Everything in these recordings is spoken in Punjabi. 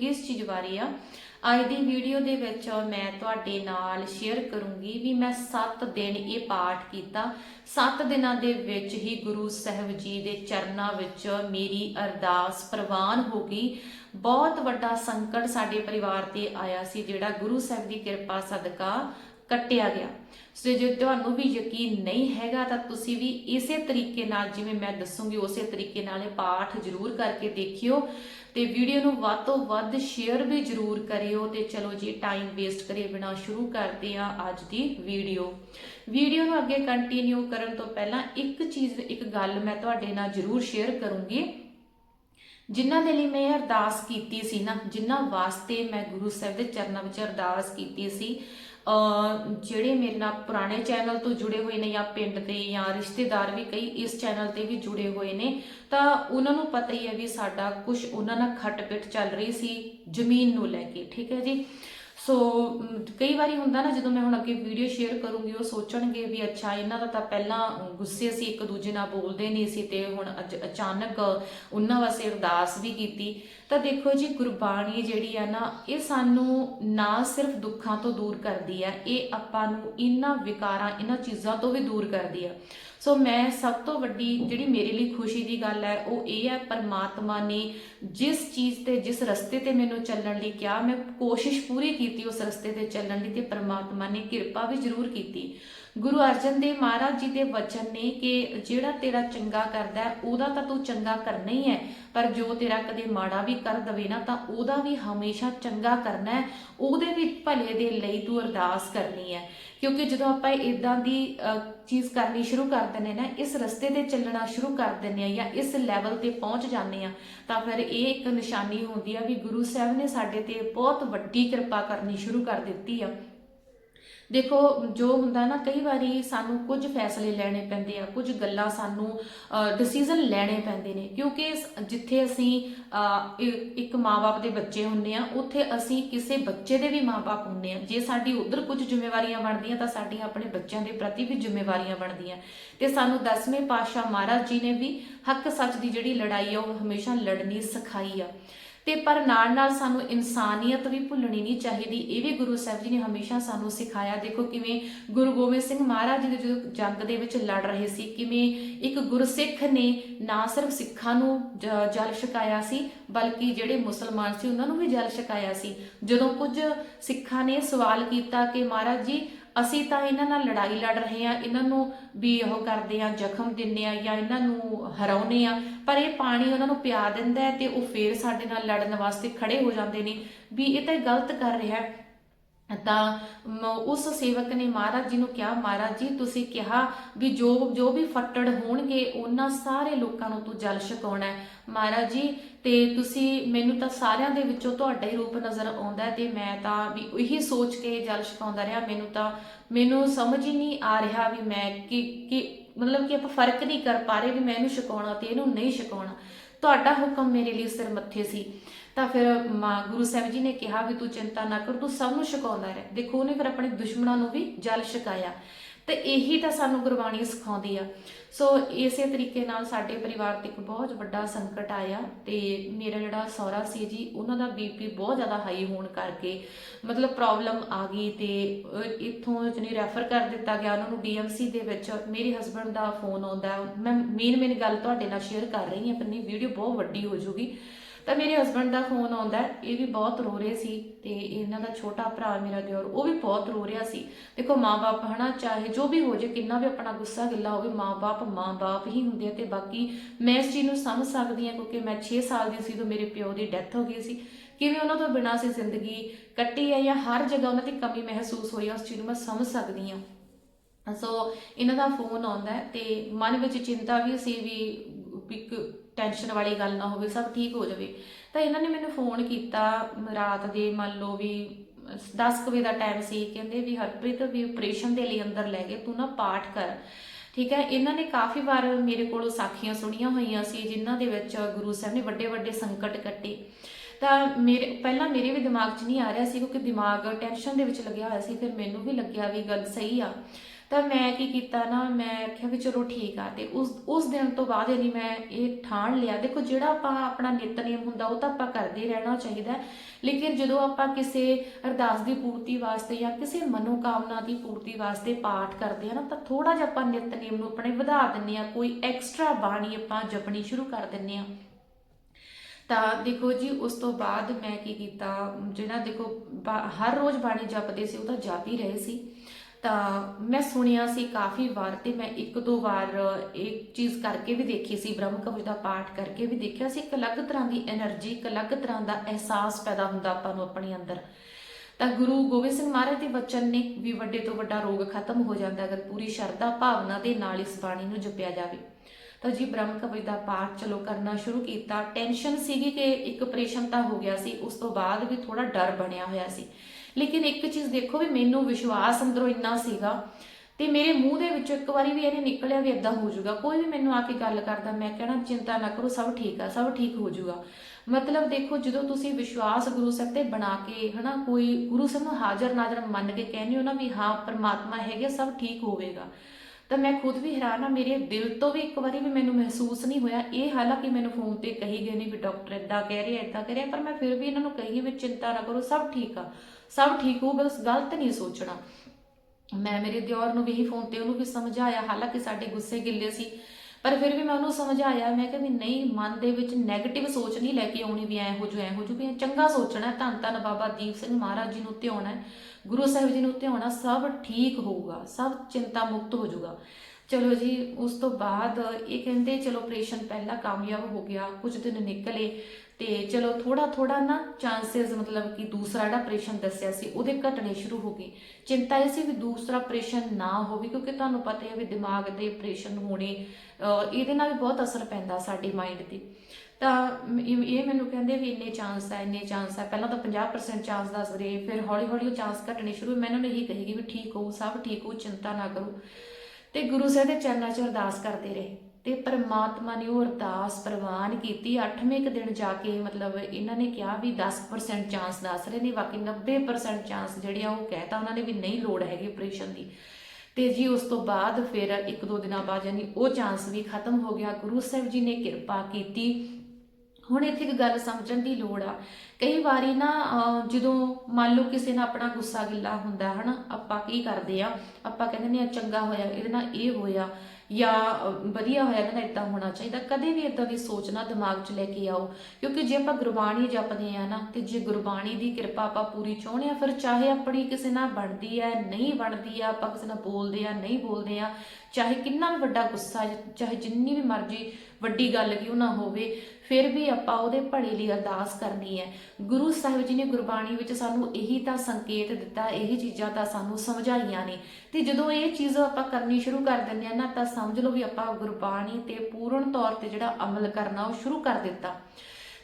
ਕਿਸ ਚੀਜ਼ ਬਾਰੇ ਆ, ਅੱਜ ਦੀ ਵੀਡੀਓ ਦੇ ਵਿੱਚ ਮੈਂ ਤੁਹਾਡੇ ਨਾਲ ਸ਼ੇਅਰ ਕਰੂੰਗੀ ਵੀ ਮੈਂ 7 ਦਿਨ ਇਹ ਪਾਠ ਕੀਤਾ। 7 ਦਿਨਾਂ ਦੇ ਵਿੱਚ ਹੀ ਗੁਰੂ ਸਾਹਿਬ ਜੀ ਦੇ ਚਰਨਾਂ ਵਿੱਚ ਮੇਰੀ ਅਰਦਾਸ ਪ੍ਰਵਾਨ ਹੋ ਗਈ। ਬਹੁਤ ਵੱਡਾ ਸੰਕਟ ਸਾਡੇ ਪਰਿਵਾਰ ਤੇ ਆਇਆ ਸੀ, ਜਿਹੜਾ ਗੁਰੂ ਸਾਹਿਬ ਦੀ ਕਿਰਪਾ ਸਦਕਾ ਕੱਟਿਆ ਗਿਆ। ਸੋ ਜੇ ਤੁਹਾਨੂੰ ਵੀ ਯਕੀਨ ਨਹੀਂ ਹੈਗਾ, ਤਾਂ ਤੁਸੀਂ ਵੀ ਇਸੇ ਤਰੀਕੇ ਨਾਲ ਜਿਵੇਂ ਮੈਂ ਦੱਸੂਗੀ, ਉਸੇ ਤਰੀਕੇ ਨਾਲ ਇਹ ਪਾਠ ਜ਼ਰੂਰ ਕਰਕੇ ਦੇਖਿਓ। ਤੇ ਵੀਡੀਓ ਨੂੰ ਵੱਧ ਤੋਂ ਵੱਧ ਸ਼ੇਅਰ ਵੀ ਜ਼ਰੂਰ ਕਰਿਓ ਤੇ ਚਲੋ ਜੀ ਟਾਈਮ ਵੇਸਟ ਕਰੇ ਬਿਨਾ ਸ਼ੁਰੂ ਕਰਦੇ ਆ ਅੱਜ ਦੀ ਵੀਡੀਓ। ਵੀਡੀਓ ਨੂੰ ਅੱਗੇ ਕੰਟੀਨਿਊ ਕਰਨ ਤੋਂ ਪਹਿਲਾਂ ਇੱਕ ਚੀਜ਼, ਇੱਕ ਗੱਲ ਮੈਂ ਤੁਹਾਡੇ ਨਾਲ ਜ਼ਰੂਰ ਸ਼ੇਅਰ ਕਰੂੰਗੀ। ਜਿਨ੍ਹਾਂ ਦੇ ਲਈ ਮੈਂ ਅਰਦਾਸ ਕੀਤੀ ਸੀ ਨਾ, ਜਿਨ੍ਹਾਂ ਵਾਸਤੇ ਮੈਂ ਗੁਰੂ ਸਾਹਿਬ ਦੇ ਚਰਨਾਂ ਵਿੱਚ ਅਰਦਾਸ ਕੀਤੀ ਸੀ ਜਿਹੜੇ ਮੇਰੇ ਨਾਲ ਪੁਰਾਣੇ ਚੈਨਲ ਤੋਂ ਜੁੜੇ ਹੋਏ ਨੇ ਜਾਂ ਪਿੰਡ ਦੇ ਜਾਂ ਰਿਸ਼ਤੇਦਾਰ ਵੀ ਕਈ ਇਸ ਚੈਨਲ ਤੇ ਵੀ ਜੁੜੇ ਹੋਏ ਨੇ, ਤਾਂ ਉਹਨਾਂ ਨੂੰ ਪਤਾ ਹੀ ਹੈ ਵੀ ਸਾਡਾ ਕੁਝ ਉਹਨਾਂ ਨਾਲ ਖਟਪਿਟ ਚੱਲ ਰਹੀ ਸੀ ਜ਼ਮੀਨ ਨੂੰ ਲੈ ਕੇ, ਠੀਕ ਹੈ ਜੀ? ਸੋ ਕਈ ਵਾਰੀ ਹੁੰਦਾ ਨਾ ਜਦੋਂ ਮੈਂ ਹੁਣ ਅੱਗੇ ਵੀਡੀਓ ਸ਼ੇਅਰ ਕਰੂੰਗੀ, ਉਹ ਸੋਚਣਗੇ ਵੀ ਅੱਛਾ, ਇਹਨਾਂ ਦਾ ਤਾਂ ਪਹਿਲਾਂ ਗੁੱਸੇ ਸੀ, ਇੱਕ ਦੂਜੇ ਨਾਲ ਬੋਲਦੇ ਨਹੀਂ ਸੀ ਤੇ ਹੁਣ ਅੱਜ ਅਚਾਨਕ ਉਹਨਾਂ ਵਾਸਤੇ ਅਰਦਾਸ ਵੀ ਕੀਤੀ। ਤਾਂ ਦੇਖੋ ਜੀ, ਗੁਰਬਾਣੀ ਜਿਹੜੀ ਆ ਨਾ, ਇਹ ਸਾਨੂੰ ਨਾ ਸਿਰਫ ਦੁੱਖਾਂ ਤੋਂ ਦੂਰ ਕਰਦੀ ਆ, ਇਹ ਆਪਾਂ ਨੂੰ ਇਹਨਾਂ ਵਿਕਾਰਾਂ, ਇਹਨਾਂ ਚੀਜ਼ਾਂ ਤੋਂ ਵੀ ਦੂਰ ਕਰਦੀ ਆ। ਸੋ ਮੈਂ ਸਭ ਤੋਂ ਵੱਡੀ ਜਿਹੜੀ ਮੇਰੇ ਲਈ ਖੁਸ਼ੀ ਦੀ ਗੱਲ ਹੈ, ਉਹ ਇਹ ਹੈ ਪਰਮਾਤਮਾ ਨੇ ਜਿਸ ਚੀਜ਼ ਤੇ, ਜਿਸ ਰਸਤੇ ਤੇ ਮੈਨੂੰ ਚੱਲਣ ਲਈ ਕਿਹਾ, ਮੈਂ ਕੋਸ਼ਿਸ਼ ਪੂਰੀ ਕੀਤੀ ਕੀਤੀ ਉਸ ਰਸਤੇ ਤੇ ਚੱਲਣ ਦੀ ਤੇ ਪਰਮਾਤਮਾ ਨੇ ਕਿਰਪਾ ਵੀ ਜ਼ਰੂਰ ਕੀਤੀ। ਗੁਰੂ ਅਰਜਨ ਦੇਵ ਮਹਾਰਾਜ ਜੀ ਦੇ ਵਚਨ ਨੇ ਕਿ ਜਿਹੜਾ ਤੇਰਾ ਚੰਗਾ ਕਰਦਾ ਹੈ, ਉਹਦਾ ਤਾਂ ਤੂੰ ਚੰਗਾ ਕਰਨਾ ਹੀ ਹੈ, ਪਰ ਜੋ ਤੇਰਾ ਕਦੇ ਮਾੜਾ ਵੀ ਕਰ ਦਵੇ ਨਾ, ਤਾਂ ਉਹਦਾ ਵੀ ਹਮੇਸ਼ਾ ਚੰਗਾ ਕਰਨਾ ਹੈ। ਉਹਦੇ ਵੀ ਭਲੇ ਦੇ ਲਈ ਤੂੰ ਅਰਦਾਸ ਕਰਨੀ ਹੈ। ਕਿਉਂਕਿ ਜਦੋਂ ਆਪਾਂ ਇਦਾਂ ਦੀ ਚੀਜ਼ ਕਰਨੀ ਸ਼ੁਰੂ ਕਰ ਦਿੰਨੇ ਨਾ, ਇਸ ਰਸਤੇ ਤੇ ਚੱਲਣਾ ਸ਼ੁਰੂ ਕਰ ਦਿੰਨੇ ਆ ਜਾਂ ਇਸ ਲੈਵਲ ਤੇ ਪਹੁੰਚ ਜਾਂਦੇ ਆ ਤਾਂ ਫਿਰ ਇਹ ਇੱਕ ਨਿਸ਼ਾਨੀ ਹੁੰਦੀ ਆ ਵੀ ਗੁਰੂ ਸਾਹਿਬ ਨੇ ਸਾਡੇ ਤੇ ਬਹੁਤ ਵੱਡੀ ਕਿਰਪਾ ਕਰਨੀ ਸ਼ੁਰੂ ਕਰ ਦਿੱਤੀ ਆ। ਦੇਖੋ ਜੋ ਹੁੰਦਾ ਨਾ ਕਈ ਵਾਰੀ ਸਾਨੂੰ ਕੁਝ ਫੈਸਲੇ ਲੈਣੇ ਪੈਂਦੇ ਆ ਕੁਝ ਗੱਲਾਂ ਸਾਨੂੰ ਡਿਸੀਜਨ ਲੈਣੇ ਪੈਂਦੇ ਨੇ। ਕਿਉਂਕਿ ਜਿੱਥੇ ਅਸੀਂ ਅ, ਇ- ਇੱਕ ਮਾਪੇ ਦੇ ਬੱਚੇ ਹੁੰਨੇ ਆ ਉੱਥੇ ਅਸੀਂ ਕਿਸੇ ਬੱਚੇ ਦੇ ਵੀ ਮਾਪੇ ਹੁੰਨੇ ਆ। ਜੇ ਸਾਡੀ ਉਧਰ ਕੁਝ ਜ਼ਿੰਮੇਵਾਰੀਆਂ ਬਣਦੀਆਂ ਤਾਂ ਸਾਡੀਆਂ ਆਪਣੇ ਬੱਚਿਆਂ ਦੇ ਪ੍ਰਤੀ ਵੀ ਜ਼ਿੰਮੇਵਾਰੀਆਂ ਬਣਦੀਆਂ। ਤੇ ਸਾਨੂੰ ਦਸਵੇਂ ਪਾਤਸ਼ਾਹ ਮਹਾਰਾਜ ਜੀ ਨੇ ਵੀ ਹੱਕ ਸੱਚ ਦੀ ਜਿਹੜੀ ਲੜਾਈ ਆ ਉਹ ਹਮੇਸ਼ਾ ਲੜਨੀ ਸਿਖਾਈ ਆ। ਤੇ ਪਰ ਨਾਲ ਨਾਲ ਸਾਨੂੰ ਇਨਸਾਨੀਅਤ ਵੀ ਭੁੱਲਣੀ ਨਹੀਂ ਚਾਹੀਦੀ। ਇਹ ਵੀ ਗੁਰੂ ਸਾਹਿਬ ਜੀ ਨੇ ਹਮੇਸ਼ਾ ਸਾਨੂੰ ਸਿਖਾਇਆ। ਦੇਖੋ ਕਿਵੇਂ ਗੁਰੂ ਗੋਬਿੰਦ ਸਿੰਘ ਮਹਾਰਾਜ ਜੀ ਦੇ ਜਦੋਂ ਜੰਗ ਦੇ ਵਿੱਚ ਲੜ ਰਹੇ ਸੀ, ਕਿਵੇਂ ਇੱਕ ਗੁਰਸਿੱਖ ਨੇ ਨਾ ਸਿਰਫ ਸਿੱਖਾਂ ਨੂੰ ਜ- ਜਲ ਛਕਾਇਆ ਸੀ, ਬਲਕਿ ਜਿਹੜੇ ਮੁਸਲਮਾਨ ਸੀ ਉਹਨਾਂ ਨੂੰ ਵੀ ਜਲ ਛਕਾਇਆ ਸੀ। ਜਦੋਂ ਕੁਝ ਸਿੱਖਾਂ ਨੇ ਸਵਾਲ ਕੀਤਾ ਕਿ ਮਹਾਰਾਜ ਜੀ ਅਸੀਂ ਤਾਂ ਇਹਨਾਂ ਨਾਲ ਲੜਾਈ ਲੜ ਰਹੇ ਆ ਇਹਨਾਂ ਨੂੰ ਵੀ ਉਹ ਕਰਦੇ ਆ ਜ਼ਖਮ ਦਿੰਨੇ ਆ ਜਾਂ ਇਹਨਾਂ ਨੂੰ ਹਰਾਉਨੇ ਆ ਪਰ ਇਹ ਪਾਣੀ ਉਹਨਾਂ ਨੂੰ ਪਿਆ ਦਿੰਦਾ ਤੇ ਉਹ ਫੇਰ ਸਾਡੇ ਨਾਲ ਲੜਨ ਵਾਸਤੇ ਖੜੇ ਹੋ ਜਾਂਦੇ ਨੇ। ਵੀ ਇਹ ਤਾਂ ਗਲਤ ਕਰ ਰਿਹਾ ਹੈ। ਤਾਂ ਮ- ਉਸ ਸੇਵਕ ਨੇ ਮਹਾਰਾਜ ਜੀ ਨੂੰ ਕਿਹਾ, ਮਹਾਰਾਜ ਜੀ, ਤੁਸੀਂ ਕਿਹਾ ਵੀ ਜੋ ਜੋ ਵੀ ਫੱਟੜ ਹੋਣਗੇ, ਉਹਨਾਂ ਸਾਰੇ ਲੋਕਾਂ ਨੂੰ ਤੂੰ ਜਲ ਛਕਾਉਣਾ ਹੈ। ਮਹਾਰਾਜ ਜੀ, ਤੇ ਤੁਸੀਂ, ਮੈਨੂੰ ਤਾਂ ਸਾਰਿਆਂ ਦੇ ਵਿੱਚੋਂ ਤੁਹਾਡਾ ਹੀ ਰੂਪ ਨਜ਼ਰ ਆਉਂਦਾ ਹੈ ਤੇ ਮੈਂ ਤਾਂ ਵੀ ਇਹੀ ਸੋਚ ਕੇ ਜਲ ਛਕਾਉਂਦਾ ਰਿਹਾ। ਮੈਨੂੰ ਤਾਂ, ਮੈਨੂੰ ਸਮਝ ਹੀ ਨਹੀਂ ਆ ਰਿਹਾ ਵੀ ਮੈਂ ਕਿ ਕਿ, ਮਤਲਬ ਕਿ ਆਪਾਂ ਫ਼ਰਕ ਨਹੀਂ ਕਰ ਪਾ ਰਹੇ ਵੀ ਮੈਂ ਇਹਨੂੰ ਛਕਾਉਣਾ ਤੇ ਇਹਨੂੰ ਨਹੀਂ ਛਕਾਉਣਾ। ਤੁਹਾਡਾ ਹੁਕਮ ਮੇਰੇ ਲਈ ਸਿਰ ਮੱਥੇ ਸੀ। ਤਾਂ ਫਿਰ ਮਾਂ ਗੁਰੂ ਸਾਹਿਬ ਜੀ ਨੇ ਕਿਹਾ ਵੀ ਤੂੰ ਚਿੰਤਾ ਨਾ ਕਰ, ਤੂੰ ਸਭ ਨੂੰ ਛਕਾਉਂਦਾ ਰਹਿ। ਦੇਖੋ, ਉਹਨੇ ਫਿਰ ਆਪਣੇ ਦੁਸ਼ਮਣਾਂ ਨੂੰ ਵੀ ਜਲ ਛਕਾਇਆ। ਤੇ ਇਹੀ ਤਾਂ ਸਾਨੂੰ ਗੁਰਬਾਣੀ ਸਿਖਾਉਂਦੀ ਆ। ਸੋ ਇਸੇ ਤਰੀਕੇ ਨਾਲ ਸਾਡੇ ਪਰਿਵਾਰ ਤੇ ਇੱਕ ਬਹੁਤ ਵੱਡਾ ਸੰਕਟ ਆਇਆ ਤੇ ਮੇਰਾ ਜਿਹੜਾ ਸਹੁਰਾ ਸੀ ਜੀ, ਉਹਨਾਂ ਦਾ ਬੀਪੀ ਬਹੁਤ ਜ਼ਿਆਦਾ ਹਾਈ ਹੋਣ ਕਰਕੇ ਮਤਲਬ ਪ੍ਰੋਬਲਮ ਆ ਗਈ ਤੇ ਇੱਥੋਂ ਜਿਹਨੇ ਰੈਫਰ ਕਰ ਦਿੱਤਾ ਗਿਆ, ਉਹਨਾਂ ਨੂੰ ਡੀਐਮਸੀ ਦੇ ਵਿੱਚ ਮੇਰੇ ਹਸਬੰਡ ਦਾ ਫੋਨ ਆਉਂਦਾ। ਮੈਂ ਮੇਨ ਮੇਨ ਗੱਲ ਤੁਹਾਡੇ ਨਾਲ ਸ਼ੇਅਰ ਕਰ ਰਹੀ ਹਾਂ, ਪਰ ਨਹੀਂ ਵੀਡੀਓ ਬਹੁਤ ਵੱਡੀ ਹੋ ਜੂਗੀ ਤਾਂ ਮੇਰੇ ਹਸਬੰਡ ਦਾ ਫੋਨ ਆਉਂਦਾ ਇਹ ਵੀ ਬਹੁਤ ਰੋ ਰਹੇ ਸੀ ਤੇ ਇਹਨਾਂ ਦਾ ਛੋਟਾ ਭਰਾ ਮੇਰਾ ਦਿਓਰ, ਉਹ ਵੀ ਬਹੁਤ ਰੋ ਰਿਹਾ ਸੀ। ਦੇਖੋ ਮਾਪੇ ਹਨਾ, ਚਾਹੇ ਜੋ ਵੀ ਹੋ ਜੇ, ਕਿੰਨਾ ਵੀ ਆਪਣਾ ਗੁੱਸਾ ਗਿੱਲਾ ਹੋਵੇ ਮਾਪੇ ਮਾਪੇ ਹੀ ਹੁੰਦੇ ਆ ਤੇ ਬਾਕੀ ਮੈਂ ਇਸ ਚੀਜ਼ ਨੂੰ ਸਮਝ ਸਕਦੀ ਹਾਂ ਕਿਉਂਕਿ ਮੈਂ 6 ਸਾਲ ਦੀ ਸੀ ਜਦੋਂ ਮੇਰੇ ਪਿਓ ਦੀ ਡੈਥ ਹੋ ਗਈ ਸੀ। ਕਿਵੇਂ ਉਹਨਾਂ ਤੋਂ ਬਿਨਾਂ ਸੀ ਜ਼ਿੰਦਗੀ ਕੱਟੀ ਹੈ ਜਾਂ ਹਰ ਜਗ੍ਹਾ ਉਹਨਾਂ ਦੀ ਕਮੀ ਮਹਿਸੂਸ ਹੋਈ ਹੈ, ਉਸ ਚੀਜ਼ ਨੂੰ ਮੈਂ ਸਮਝ ਸਕਦੀ ਹਾਂ। ਸੋ ਇਹਨਾਂ ਦਾ ਫੋਨ ਆਉਂਦਾ ਹੈ ਤੇ ਮਨ ਵਿੱਚ ਚਿੰਤਾ ਵੀ ਸੀ ਵੀ ਇੱਕ ਟੈਨਸ਼ਨ ਵਾਲੀ ਗੱਲ ਨਾ ਹੋਵੇ, ਸਭ ਠੀਕ ਹੋ ਜਾਵੇ। ਤਾਂ ਇਹਨਾਂ ਨੇ ਮੈਨੂੰ ਫੋਨ ਕੀਤਾ ਰਾਤ ਦੇ, ਮੰਨ ਲਓ ਵੀ 10 ਕੁ ਵਜੇ ਦਾ ਟਾਈਮ ਸੀ, ਕਹਿੰਦੇ ਵੀ ਹਰਪ੍ਰੀਤ ਵੀ ਆਪਰੇਸ਼ਨ ਦੇ ਲਈ ਅੰਦਰ ਲੈ ਗਏ, ਤੂੰ ਨਾ ਪਾਠ ਕਰ। ਠੀਕ ਹੈ, ਇਹਨਾਂ ਨੇ ਕਾਫੀ ਵਾਰ ਮੇਰੇ ਕੋਲੋਂ ਸਾਖੀਆਂ ਸੁਣੀਆਂ ਹੋਈਆਂ ਸੀ, ਜਿਨ੍ਹਾਂ ਦੇ ਵਿੱਚ ਗੁਰੂ ਸਾਹਿਬ ਨੇ ਵੱਡੇ ਵੱਡੇ ਸੰਕਟ ਕੱਟੇ। ਤਾਂ ਮੇਰੇ, ਪਹਿਲਾਂ ਮੇਰੇ ਵੀ ਦਿਮਾਗ 'ਚ ਨਹੀਂ ਆ ਰਿਹਾ ਸੀ, ਕਿਉਂਕਿ ਦਿਮਾਗ ਟੈਨਸ਼ਨ ਦੇ ਵਿੱਚ ਲੱਗਿਆ ਹੋਇਆ ਸੀ, ਫਿਰ ਮੈਨੂੰ ਵੀ ਲੱਗਿਆ ਵੀ ਗੱਲ ਸਹੀ ਆ। ਤਾਂ ਮੈਂ ਕੀ ਕੀਤਾ ਨਾ, ਮੈਂ ਆਖਿਆ ਵੀ ਚਲੋ ਠੀਕ ਆ ਤੇ ਉਸ ਉਸ ਦਿਨ ਤੋਂ ਬਾਅਦ ਯਾਨੀ ਮੈਂ ਇਹ ਠਾਣ ਲਿਆ। ਦੇਖੋ ਜਿਹੜਾ ਆਪਾਂ ਆਪਣਾ ਨਿਤਨੇਮ ਹੁੰਦਾ, ਉਹ ਤਾਂ ਆਪਾਂ ਕਰਦੇ ਰਹਿਣਾ ਚਾਹੀਦਾ ਲੇਕਿਨ ਜਦੋਂ ਆਪਾਂ ਕਿਸੇ ਅਰਦਾਸ ਦੀ ਪੂਰਤੀ ਵਾਸਤੇ ਜਾਂ ਕਿਸੇ ਮਨੋਕਾਮਨਾ ਦੀ ਪੂਰਤੀ ਵਾਸਤੇ ਪਾਠ ਕਰਦੇ ਆ ਨਾ, ਤਾਂ ਥੋੜਾ ਜਿਹਾ ਆਪਾਂ ਨਿਤਨੇਮ ਨੂੰ ਆਪਣੇ ਵਧਾ ਦਿੰਨੇ ਆ ਕੋਈ ਐਕਸਟਰਾ ਬਾਣੀ ਆਪਾਂ ਜਪਣੀ ਸ਼ੁਰੂ ਕਰ ਦਿੰਨੇ ਆ ਤਾਂ ਦੇਖੋ ਜੀ, ਉਸ ਤੋਂ ਬਾਅਦ ਮੈਂ ਕੀ ਕੀਤਾ, ਜਿਹੜਾ ਦੇਖੋ, ਬਾ- ਹਰ ਰੋਜ਼ ਬਾਣੀ ਜਪਦੇ ਸੀ, ਉਹ ਤਾਂ ਜਪ ਹੀ ਰਹੇ ਸੀ। ਤਾਂ ਮੈਂ ਸੁਣਿਆ ਸੀ ਕਾਫੀ ਵਾਰ ਤੇ ਮੈਂ ਇੱਕ ਦੋ ਵਾਰ ਇੱਕ ਚੀਜ਼ ਕਰਕੇ ਵੀ ਦੇਖੀ ਸੀ, ਬ੍ਰਹਮ ਕਵਿਤਾ ਦਾ ਪਾਠ ਕਰਕੇ ਵੀ ਦੇਖਿਆ ਸੀ, ਇੱਕ ਅਲੱਗ ਤਰ੍ਹਾਂ ਦੀ એનર્ਜੀ ਇੱਕ ਅਲੱਗ ਤਰ੍ਹਾਂ ਦਾ ਅਹਿਸਾਸ ਪੈਦਾ ਹੁੰਦਾ ਆਪਾਂ ਨੂੰ ਆਪਣੇ ਅੰਦਰ। ਤਾਂ ਗੁਰੂ ਗੋਬਿੰਦ ਸਿੰਘ ਮਹਾਰਾਜ ਦੇ ਬਚਨ ਨੇ ਵੀ ਵੱਡੇ ਤੋਂ ਵੱਡਾ ਰੋਗ ਖਤਮ ਹੋ ਜਾਂਦਾ ਅਗਰ ਪੂਰੀ ਸ਼ਰਧਾ ਭਾਵਨਾ ਦੇ ਨਾਲ ਇਸ ਬਾਣੀ ਨੂੰ ਜਪਿਆ ਜਾਵੇ। ਤਾਂ ਜੀ ਬ੍ਰਹਮ ਕਵਚ ਦਾ ਪਾਠ ਚਲੋ ਕਰਨਾ ਸ਼ੁਰੂ ਕੀਤਾ। ਟੈਨਸ਼ਨ ਸੀਗੀ ਕਿ ਇੱਕ ਆਪਰੇਸ਼ਨ ਤਾਂ ਹੋ ਗਿਆ ਸੀ, ਉਸ ਤੋਂ ਬਾਅਦ ਵੀ ਥੋੜਾ ਡਰ ਬਣਿਆ ਹੋਇਆ ਸੀ। ਲੇਕਿਨ ਇੱਕ ਚੀਜ਼ ਦੇਖੋ ਵੀ ਮੈਨੂੰ ਵਿਸ਼ਵਾਸ ਅੰਦਰੋਂ ਇੰਨਾ ਸੀਗਾ ਤੇ ਮੇਰੇ ਮੂੰਹ ਦੇ ਵਿੱਚੋਂ ਇੱਕ ਵਾਰੀ ਵੀ ਇਹਨੇ ਨਿਕਲਿਆ ਵੀ ਇਦਾਂ ਹੋ ਜਾਊਗਾ। ਕੋਈ ਵੀ ਮੈਨੂੰ ਆ ਕੇ ਗੱਲ ਕਰਦਾ, ਮੈਂ ਕਹਿਣਾ, ਚਿੰਤਾ ਨਾ ਕਰੋ, ਸਭ ਠੀਕ ਆ, ਸਭ ਠੀਕ ਹੋ ਜਾਊਗਾ। ਮਤਲਬ ਦੇਖੋ, ਜਦੋਂ ਤੁਸੀਂ ਵਿਸ਼ਵਾਸ ਗੁਰੂ ਸਾਹਿਬ ਤੇ ਬਣਾ ਕੇ ਹਨਾ, ਕੋਈ ਗੁਰੂ ਸਾਹਿਬ ਨੂੰ ਹਾਜ਼ਰ ਨਾਜ਼ਰ ਮੰਨ ਕੇ ਕਹਿੰਦੇ ਹੋ ਨਾ ਵੀ ਹਾਂ, ਪਰਮਾਤਮਾ ਹੈਗੇ, ਸਭ ਠੀਕ ਹੋਵੇਗਾ। ਤਾਂ ਮੈਂ ਖੁਦ ਵੀ ਹੈਰਾਨ ਆ, ਮੇਰੇ ਦਿਲ ਤੋਂ ਵੀ ਇੱਕ ਵਾਰੀ ਵੀ ਮੈਨੂੰ ਮਹਿਸੂਸ ਨਹੀਂ ਹੋਇਆ। ਇਹ ਹਾਲਾਂਕਿ ਮੈਨੂੰ ਫੋਨ ਤੇ ਕਹੀ ਗਏ ਨੇ ਵੀ ਡਾਕਟਰ ਇਦਾਂ ਕਹਿ ਰਿਹਾ ਇਦਾਂ ਕਹਿ ਰਿਹਾ, ਪਰ ਮੈਂ ਫਿਰ ਵੀ ਇਹਨਾਂ ਨੂੰ ਕਹੀ ਵੀ ਚਿੰਤਾ ਨਾ ਕਰੋ, ਸਭ ਠੀਕ ਆ। ਸਭ ਠੀਕ ਹੋਊਗਾ, ਬਸ ਗਲਤ ਨਹੀਂ ਸੋਚਣਾ। ਮੈਂ ਮੇਰੇ ਦਿਓਰ ਨੂੰ ਵੀ ਇਹੀ ਫੋਨ ਤੇ ਉਹਨੂੰ ਵੀ ਸਮਝਾਇਆ, ਹਾਲਾਂਕਿ ਸਾਡੇ ਗੁੱਸੇ ਗਿੱਲੇ ਸੀ। ਪਰ ਫਿਰ ਵੀ ਮੈਂ ਉਹਨੂੰ ਸਮਝਾਇਆ, ਮੈਂ ਕਿਹਾ ਵੀ ਨਹੀਂ, ਮਨ ਦੇ ਵਿੱਚ 네ਗੇਟਿਵ ਸੋਚ ਨਹੀਂ ਲੈ ਕੇ ਆਉਣੀ ਵੀ ਐ ਹੋ ਜੂ ਐ ਹੋ ਜੂ ਵੀ ਚੰਗਾ ਸੋਚਣਾ ਧੰਨ ਧੰਨ ਬਾਬਾ ਦੀਪ ਸਿੰਘ ਮਹਾਰਾਜ ਜੀ ਨੂੰ ਧਿਆਉਣਾ ਗੁਰੂ ਸਾਹਿਬ ਜੀ ਨੂੰ ਧਿਆਉਣਾ ਸਭ ਠੀਕ ਹੋਊਗਾ, ਸਭ ਚਿੰਤਾ ਮੁਕਤ ਹੋ ਜਾਊਗਾ। ਚਲੋ ਜੀ, ਉਸ ਤੋਂ ਬਾਅਦ ਇਹ ਕਹਿੰਦੇ, ਚਲੋ ਆਪਰੇਸ਼ਨ ਪਹਿਲਾ ਕਾਮਯਾਬ ਹੋ ਗਿਆ, ਕੁਝ ਦਿਨ ਨਿਕਲੇ ਤੇ ਚਲੋ ਥੋੜਾ ਥੋੜਾ ਨਾ ਚਾਂਸਸ ਮਤਲਬ ਕਿ ਦੂਸਰਾ ਜਿਹੜਾ ਆਪਰੇਸ਼ਨ ਦੱਸਿਆ ਸੀ, ਉਹਦੇ ਘਟਣੇ ਸ਼ੁਰੂ ਹੋ ਗਏ। ਚਿੰਤਾ ਇਹ ਸੀ ਵੀ ਦੂਸਰਾ ਆਪਰੇਸ਼ਨ ਨਾ ਹੋਵੇ, ਕਿਉਂਕਿ ਤੁਹਾਨੂੰ ਪਤਾ ਹੈ ਵੀ ਦਿਮਾਗ ਦੇ ਆਪਰੇਸ਼ਨ ਹੋਣੇ ਇਹਦੇ ਨਾਲ ਵੀ ਬਹੁਤ ਅਸਰ ਪੈਂਦਾ ਸਾਡੇ ਮਾਈਂਡ ਤੇ। ਤਾਂ ਇਹ ਮੈਨੂੰ ਕਹਿੰਦੇ ਵੀ ਇੰਨੇ ਚਾਂਸ ਹੈ ਇੰਨੇ ਚਾਂਸ ਹੈ ਪਹਿਲਾਂ ਤਾਂ 50% ਚਾਂਸ ਦੱਸ ਰਹੇ, ਫਿਰ ਹੌਲੀ ਹੌਲੀ ਉਹ ਚਾਂਸ ਘਟਣੇ ਸ਼ੁਰੂ ਹੋਏ। ਮੈਂ ਉਹਨਾਂ ਨੂੰ ਇਹੀ ਕਹੇਗੀ ਵੀ ਠੀਕ ਹੋਊ, ਸਭ ਠੀਕ ਹੋ ਚਿੰਤਾ ਨਾ ਕਰੋ। ਤੇ ਗੁਰੂ ਸਾਹਿਬ ਦੇ ਚਰਨਾਂ 'ਚ ਅਰਦਾਸ ਕਰਦੇ ਰਹੇ। ਤੇ ਪਰਮਾਤਮਾ ਨੇ ਉਹ ਅਰਦਾਸ ਪ੍ਰਵਾਨ ਕੀਤੀ। 8ਵੇਂ ਕੁ ਦਿਨ ਜਾ ਕੇ ਮਤਲਬ ਇਹਨਾਂ ਨੇ ਕਿਹਾ ਵੀ 10% ਚਾਂਸ ਦੱਸ ਰਹੇ ਨੇ, ਬਾਕੀ 90% ਚਾਂਸ ਜਿਹੜੇ ਆ ਉਹ ਕਹਿਤਾ ਉਹਨਾਂ ਨੇ ਵੀ ਨਹੀਂ ਲੋੜ ਹੈਗੀ ਆਪਰੇਸ਼ਨ ਦੀ। ਤੇ ਜੀ ਉਸ ਤੋਂ ਬਾਅਦ ਫਿਰ ਇੱਕ ਦੋ ਦਿਨਾਂ ਬਾਅਦ ਯਾਨੀ ਉਹ ਚਾਂਸ ਵੀ ਖਤਮ ਹੋ ਗਿਆ। ਗੁਰੂ ਸਾਹਿਬ ਜੀ ਨੇ ਕਿਰਪਾ ਕੀਤੀ। ਹੁਣ ਇੱਥੇ ਇੱਕ ਗੱਲ ਸਮਝਣ ਦੀ ਲੋੜ ਆ। ਕਈ ਵਾਰੀ ਨਾ ਜਦੋਂ ਮੰਨ ਲਓ ਕਿਸੇ ਨਾਲ ਆਪਣਾ ਗੁੱਸਾ ਗਿੱਲਾ ਹੁੰਦਾ ਹਨਾ, ਆਪਾਂ ਕੀ ਕਰਦੇ ਆ, ਆਪਾਂ ਕਹਿੰਦੇ ਨੇ ਚੰਗਾ ਹੋਇਆ, ਇਹਦੇ ਨਾਲ ਇਹ ਹੋਇਆ। ਜਾਂ ਵਧੀਆ ਹੋਇਆ ਇਹਦੇ ਨਾਲ ਇਦਾਂ ਹੋਣਾ ਚਾਹੀਦਾ। ਕਦੇ ਵੀ ਇਦਾਂ ਦੀ ਸੋਚ ਨਾ ਦਿਮਾਗ 'ਚ ਲੈ ਕੇ ਆਓ। ਕਿਉਂਕਿ ਜੇ ਆਪਾਂ ਗੁਰਬਾਣੀ ਜਪਦੇ ਆ ਨਾ, ਤੇ ਜੇ ਗੁਰਬਾਣੀ ਦੀ ਕਿਰਪਾ ਆਪਾਂ ਪੂਰੀ ਚਾਹੁੰਦੇ ਆ ਫਿਰ ਚਾਹੇ ਆਪਣੀ ਕਿਸੇ ਨਾਲ ਬਣਦੀ ਹੈ, ਨਹੀਂ ਬਣਦੀ ਆ, ਆਪਾਂ ਕਿਸੇ ਨਾਲ ਬੋਲਦੇ ਆ ਨਹੀਂ ਬੋਲਦੇ ਆ ਚਾਹੇ ਕਿੰਨਾ ਵੀ ਵੱਡਾ ਗੁੱਸਾ ਚਾਹੇ ਜਿੰਨੀ ਵੀ ਮਰਜ਼ੀ ਵੱਡੀ ਗੱਲ ਕਿਉਂ ਨਾ ਹੋਵੇ, ਫਿਰ ਵੀ ਆਪਾਂ ਉਹਦੇ ਭਲੇ ਲਈ ਅਰਦਾਸ ਕਰਨੀ ਹੈ। ਗੁਰੂ ਸਾਹਿਬ ਜੀ ਨੇ ਗੁਰਬਾਣੀ ਵਿੱਚ ਸਾਨੂੰ ਇਹੀ ਤਾਂ ਸੰਕੇਤ ਦਿੱਤਾ, ਇਹੀ ਚੀਜ਼ਾਂ ਤਾਂ ਸਾਨੂੰ ਸਮਝਾਈਆਂ ਨੇ। ਤੇ ਜਦੋਂ ਇਹ ਚੀਜ਼ ਆਪਾਂ ਕਰਨੀ ਸ਼ੁਰੂ ਕਰ ਦਿੰਦੇ ਆ ਨਾ, ਤਾਂ ਸਮਝ ਲਓ ਵੀ ਆਪਾਂ ਗੁਰਬਾਣੀ ਤੇ ਪੂਰਨ ਤੌਰ ਤੇ ਜਿਹੜਾ ਅਮਲ ਕਰਨਾ ਉਹ ਸ਼ੁਰੂ ਕਰ ਦਿੱਤਾ।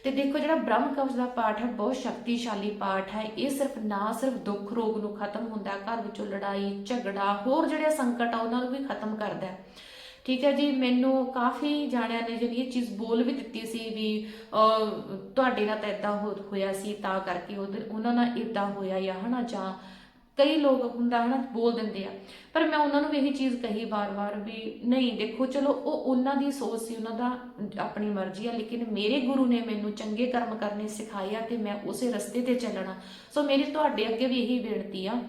ਤੇ ਦੇਖੋ ਜਿਹੜਾ ਬ੍ਰਹਮ ਕਵਚ ਦਾ ਪਾਠ ਹੈ, ਬਹੁਤ ਸ਼ਕਤੀਸ਼ਾਲੀ ਪਾਠ ਹੈ। ਇਹ ਸਿਰਫ ਨਾ ਸਿਰਫ ਦੁੱਖ ਰੋਗ ਨੂੰ ਖਤਮ ਹੁੰਦਾ, ਘਰ ਵਿੱਚੋਂ ਲੜਾਈ, ਝਗੜਾ, ਹੋਰ ਜਿਹੜੇ ਸੰਕਟ ਆ, ਉਹਨਾਂ ਨੂੰ ਵੀ ਖਤਮ ਕਰਦਾ ਹੈ। ਠੀਕ ਹੈ ਜੀ, ਮੈਨੂੰ ਕਾਫੀ ਜਾਣਿਆਂ ਨੇ ਜਿਹੜੀ ਇਹ ਚੀਜ਼ ਬੋਲ ਵੀ ਦਿੱਤੀ ਸੀ ਵੀ ਤੁਹਾਡੇ ਨਾਲ ਤਾਂ ਇਦਾਂ ਹੋਇਆ ਸੀ, ਤਾਂ ਕਰਕੇ ਉਹਦੇ, ਉਹਨਾਂ ਨਾਲ ਇਦਾਂ ਹੋਇਆ ਜਾਂ ਹਨਾ, ਜਾਂ ਕਈ ਲੋਕ ਹੁੰਦਾ ਹਨਾ, ਬੋਲ ਦਿੰਦੇ ਆ। ਪਰ ਮੈਂ ਉਹਨਾਂ ਨੂੰ ਵੀ ਇਹੀ ਚੀਜ਼ ਕਹੀ ਵਾਰ-ਵਾਰ ਵੀ, ਨਹੀਂ, ਦੇਖੋ, ਚਲੋ, ਉਹ ਉਹਨਾਂ ਦੀ ਸੋਚ ਸੀ, ਉਹਨਾਂ ਦਾ ਆਪਣੀ ਮਰਜ਼ੀ ਆ, ਲੇਕਿਨ ਮੇਰੇ ਗੁਰੂ ਨੇ ਮੈਨੂੰ ਚੰਗੇ ਕਰਮ ਕਰਨੇ ਸਿਖਾਏ ਆ ਤੇ ਮੈਂ ਉਸੇ ਰਸਤੇ ਤੇ ਚੱਲਣਾ। ਸੋ ਮੇਰੀ ਤੁਹਾਡੇ ਅੱਗੇ ਵੀ ਇਹੀ ਬੇਨਤੀ ਆ।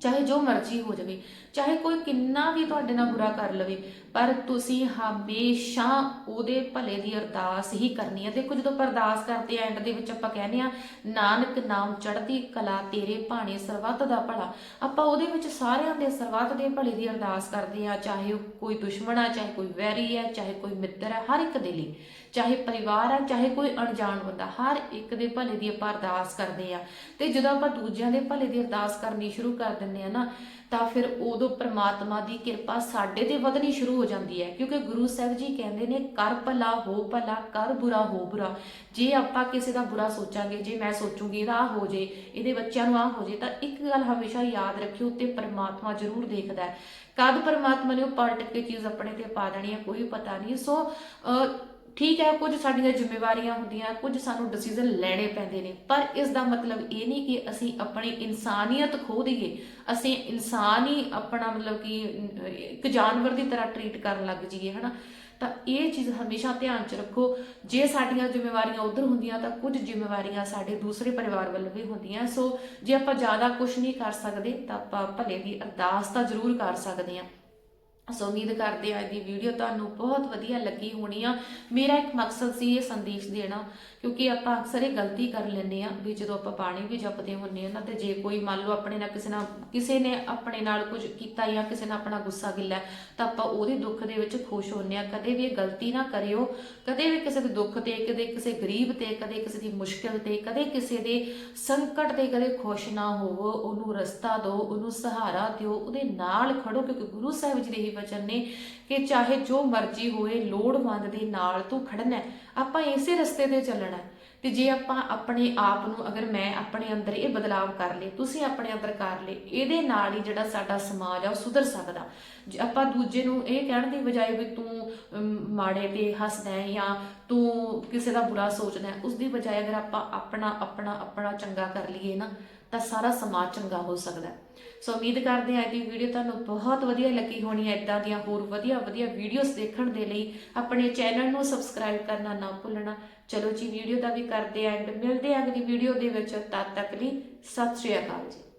ਚਾਹੇ ਜੋ ਮਰਜ਼ੀ ਹੋ ਜਾਵੇ ਚਾਹੇ ਕੋਈ ਕਿੰਨਾ ਵੀ ਤੁਹਾਡੇ ਨਾਲ ਬੁਰਾ ਕਰ ਲਵੇ ਪਰ ਤੁਸੀਂ ਹਮੇਸ਼ਾ ਉਹਦੇ ਭਲੇ ਦੀ ਅਰਦਾਸ ਹੀ ਕਰਨੀ ਹੈ। ਦੇਖੋ, ਜਦੋਂ ਆਪਾਂ ਅਰਦਾਸ ਕਰਦੇ ਆ ਐਂਡ ਦੇ ਵਿੱਚ ਆਪਾਂ ਕਹਿੰਦੇ ਆ ਨਾਨਕ ਨਾਮ ਚੜ੍ਹਦੀ ਕਲਾ ਤੇਰੇ ਭਾਣੇ ਸਰਬੱਤ ਦਾ ਭਲਾ। ਆਪਾਂ ਉਹਦੇ ਵਿੱਚ ਸਾਰਿਆਂ ਦੇ ਸਰਬੱਤ ਦੇ ਭਲੇ ਦੀ ਅਰਦਾਸ ਕਰਦੇ ਆ ਚਾਹੇ ਉਹ ਕੋਈ ਦੁਸ਼ਮਣ ਆ, ਚਾਹੇ ਕੋਈ ਵੈਰੀ ਹੈ, ਚਾਹੇ ਕੋਈ ਮਿੱਤਰ ਹੈ, ਹਰ ਇੱਕ ਦੇ ਲਈ। ਚਾਹੇ ਪਰਿਵਾਰ ਆ, ਚਾਹੇ ਕੋਈ ਅਣਜਾਣ ਬੰਦਾ, ਹਰ ਇੱਕ ਦੇ ਭਲੇ ਦੀ ਆਪਾਂ ਅਰਦਾਸ ਕਰਦੇ ਆ ਤੇ ਜਦੋਂ ਆਪਾਂ ਦੂਜਿਆਂ ਦੇ ਭਲੇ ਦੀ ਅਰਦਾਸ ਕਰਨੀ ਸ਼ੁਰੂ ਕਰ ਦਿੰਦੇ ਆ ਨਾ ਤਾਂ ਫਿਰ ਉਦੋਂ ਪ੍ਰਮਾਤਮਾ ਦੀ ਕਿਰਪਾ ਸਾਡੇ ਤੇ ਵਧਣੀ ਸ਼ੁਰੂ ਹੋ ਜਾਂਦੀ ਹੈ। ਕਿਉਂਕਿ ਗੁਰੂ ਸਾਹਿਬ ਜੀ ਕਹਿੰਦੇ ਨੇ, ਕਰ ਭਲਾ, ਹੋ ਭਲਾ, ਕਰ ਬੁਰਾ, ਹੋ ਬੁਰਾ। ਜੇ ਆਪਾਂ ਕਿਸੇ ਦਾ ਬੁਰਾ ਸੋਚਾਂਗੇ, ਜੇ ਮੈਂ ਸੋਚੂਗੀ ਇਹਦਾ ਆਹ ਹੋ ਜੇ, ਇਹਦੇ ਬੱਚਿਆਂ ਨੂੰ ਆਹ ਹੋ ਜੇ, ਤਾਂ ਇੱਕ ਗੱਲ ਹਮੇਸ਼ਾ ਯਾਦ ਰੱਖਿਓ ਤੇ ਪਰਮਾਤਮਾ ਜ਼ਰੂਰ ਦੇਖਦਾ ਹੈ। ਕਦ ਪਰਮਾਤਮਾ ਨੇ ਉਹ ਪਲਟ ਕੇ ਚੀਜ਼ ਆਪਣੇ ਤੇ ਪਾ ਦੇਣੀ ਹੈ, ਕੋਈ ਪਤਾ ਨਹੀਂ। ਸੋ ਠੀਕ ਹੈ, ਕੁਝ ਸਾਡੀਆਂ ਜ਼ਿੰਮੇਵਾਰੀਆਂ ਹੁੰਦੀਆਂ, ਕੁਝ ਸਾਨੂੰ ਡਿਸੀਜਨ ਲੈਣੇ ਪੈਂਦੇ ਨੇ, ਪਰ ਇਸ ਦਾ ਮਤਲਬ ਇਹ ਨਹੀਂ ਕਿ ਅਸੀਂ ਆਪਣੀ ਇਨਸਾਨੀਅਤ ਖੋ ਦਈਏ, ਅਸੀਂ ਇਨਸਾਨ ਹੀ ਆਪਣਾ ਮਤਲਬ ਕਿ, ਇੱਕ ਜਾਨਵਰ ਦੀ ਤਰ੍ਹਾਂ ਟਰੀਟ ਕਰਨ ਲੱਗ ਜਾਈਏ, ਹਨਾ? ਤਾਂ ਇਹ ਚੀਜ਼ ਹਮੇਸ਼ਾ ਧਿਆਨ 'ਚ ਰੱਖੋ, ਜੇ ਸਾਡੀਆਂ ਜ਼ਿੰਮੇਵਾਰੀਆਂ ਉਧਰ ਹੁੰਦੀਆਂ ਤਾਂ ਕੁਝ ਜ਼ਿੰਮੇਵਾਰੀਆਂ ਸਾਡੇ ਦੂਸਰੇ ਪਰਿਵਾਰ ਵੱਲੋਂ ਵੀ ਹੁੰਦੀਆਂ, ਸੋ ਜੇ ਆਪਾਂ ਜ਼ਿਆਦਾ ਕੁਝ ਨਹੀਂ ਕਰ ਸਕਦੇ ਤਾਂ ਆਪਾਂ ਭਲੇ ਦੀ ਅਰਦਾਸ ਤਾਂ ਜ਼ਰੂਰ ਕਰ ਸਕਦੇ ਹਾਂ। ਸੋ ਉਮੀਦ ਕਰਦੇ ਹਾਂ ਅੱਜ ਦੀ ਵੀਡੀਓ ਤੁਹਾਨੂੰ ਬਹੁਤ ਵਧੀਆ ਲੱਗੀ ਹੋਣੀ ਆ। ਮੇਰਾ ਇੱਕ ਮਕਸਦ ਸੀ ਇਹ ਸੰਦੇਸ਼ ਦੇਣਾ, ਕਿਉਂਕਿ ਆਪਾਂ ਅਕਸਰ ਇਹ ਗਲਤੀ ਕਰ ਲੈਂਦੇ ਆ ਵੀ ਜਦੋਂ ਆਪਾਂ ਪਾਣੀ ਵੀ ਜਪਦੇ ਹੁੰਨੇ ਆ ਨਾ, ਤੇ ਜੇ ਕੋਈ ਮੰਨ ਲਓ ਆਪਣੇ ਨਾਲ ਕਿਸੇ ਨਾਲ, ਕਿਸੇ ਨੇ ਆਪਣੇ ਨਾਲ ਕੁਝ ਕੀਤਾ ਜਾਂ ਕਿਸੇ ਨਾਲ ਆਪਣਾ ਗੁੱਸਾ ਗਿੱਲਾ ਤਾਂ ਆਪਾਂ ਉਹਦੇ ਦੁੱਖ ਦੇ ਵਿੱਚ ਖੁਸ਼ ਹੁੰਨੇ ਆ ਕਦੇ ਵੀ ਇਹ ਗਲਤੀ ਨਾ ਕਰਿਓ, ਕਦੇ ਵੀ ਕਿਸੇ ਦੇ ਦੁੱਖ ਤੇ, ਕਦੇ ਕਿਸੇ ਗਰੀਬ ਤੇ, ਕਦੇ ਕਿਸੇ ਦੀ ਮੁਸ਼ਕਿਲ ਤੇ, ਕਦੇ ਕਿਸੇ ਦੇ ਸੰਕਟ ਤੇ ਕਦੇ ਖੁਸ਼ ਨਾ ਹੋਵੋ। ਉਹਨੂੰ ਰਸਤਾ ਦਿਓ, ਉਹਨੂੰ ਸਹਾਰਾ ਦਿਓ, ਉਹਦੇ ਨਾਲ ਖੜੋ, ਕਿਉਂਕਿ ਗੁਰੂ ਸਾਹਿਬ ਜੀ ਦੇ ਹੀ ਵਚਨ ਨੇ ਕਿ ਚਾਹੇ ਜੋ ਮਰਜ਼ੀ ਹੋਏ, ਲੋੜਵੰਦ ਦੇ ਨਾਲ ਤੂੰ ਖੜਨਾ ਆਪਾਂ ਇਸੇ ਰਸਤੇ ਤੇ ਚੱਲਣਾ ਤੇ ਜੇ ਆਪਾਂ ਆਪਣੇ ਆਪ ਨੂੰ, ਅਗਰ ਮੈਂ ਆਪਣੇ ਅੰਦਰ ਇਹ ਬਦਲਾਵ ਕਰ ਲਏ, ਤੁਸੀਂ ਆਪਣੇ ਅੰਦਰ ਕਰ ਲਏ, ਇਹਦੇ ਨਾਲ ਹੀ ਜਿਹੜਾ ਸਾਡਾ ਸਮਾਜ ਆ, ਉਹ ਸੁਧਰ ਸਕਦਾ। ਜੇ ਆਪਾਂ ਦੂਜੇ ਨੂੰ ਇਹ ਕਹਿਣ ਦੀ ਬਜਾਏ ਵੀ ਤੂੰ ਮਾੜੇ ਤੇ ਹੱਸਦਾ ਹੈ ਜਾਂ ਤੂੰ ਕਿਸੇ ਦਾ ਬੁਰਾ ਸੋਚਦਾ ਹੈ, ਉਸ ਦੀ ਬਜਾਏ ਅਗਰ ਆਪਾਂ ਆਪਣਾ ਆਪਣਾ ਆਪਣਾ ਚੰਗਾ ਕਰ ਲਈਏ ਨਾ ਤਾਂ ਸਾਰਾ ਸਮਾਜ ਚੰਗਾ ਹੋ ਸਕਦਾ ਸੋ ਉਮੀਦ ਕਰਦੇ ਹਾਂ ਕਿ ਵੀਡੀਓ ਤੁਹਾਨੂੰ ਬਹੁਤ ਵਧੀਆ ਲੱਗੀ ਹੋਣੀ ਹੈ। ਇਦਾਂ ਦੀਆਂ ਹੋਰ ਵਧੀਆ ਵਧੀਆ ਵੀਡੀਓਜ਼ ਦੇਖਣ ਦੇ ਲਈ ਆਪਣੇ ਚੈਨਲ ਨੂੰ ਸਬਸਕ੍ਰਾਈਬ ਕਰਨਾ ਨਾ ਭੁੱਲਣਾ। ਚਲੋ ਜੀ ਵੀਡੀਓ ਦਾ ਵੀ ਕਰਦੇ ਐਂਡ ਮਿਲਦੇ ਹਾਂ ਅਗਲੀ ਵੀਡੀਓ ਦੇ ਵਿੱਚ। ਤਦ ਤੱਕ ਲਈ ਸਤਿ ਸ਼੍ਰੀ ਅਕਾਲ ਜੀ।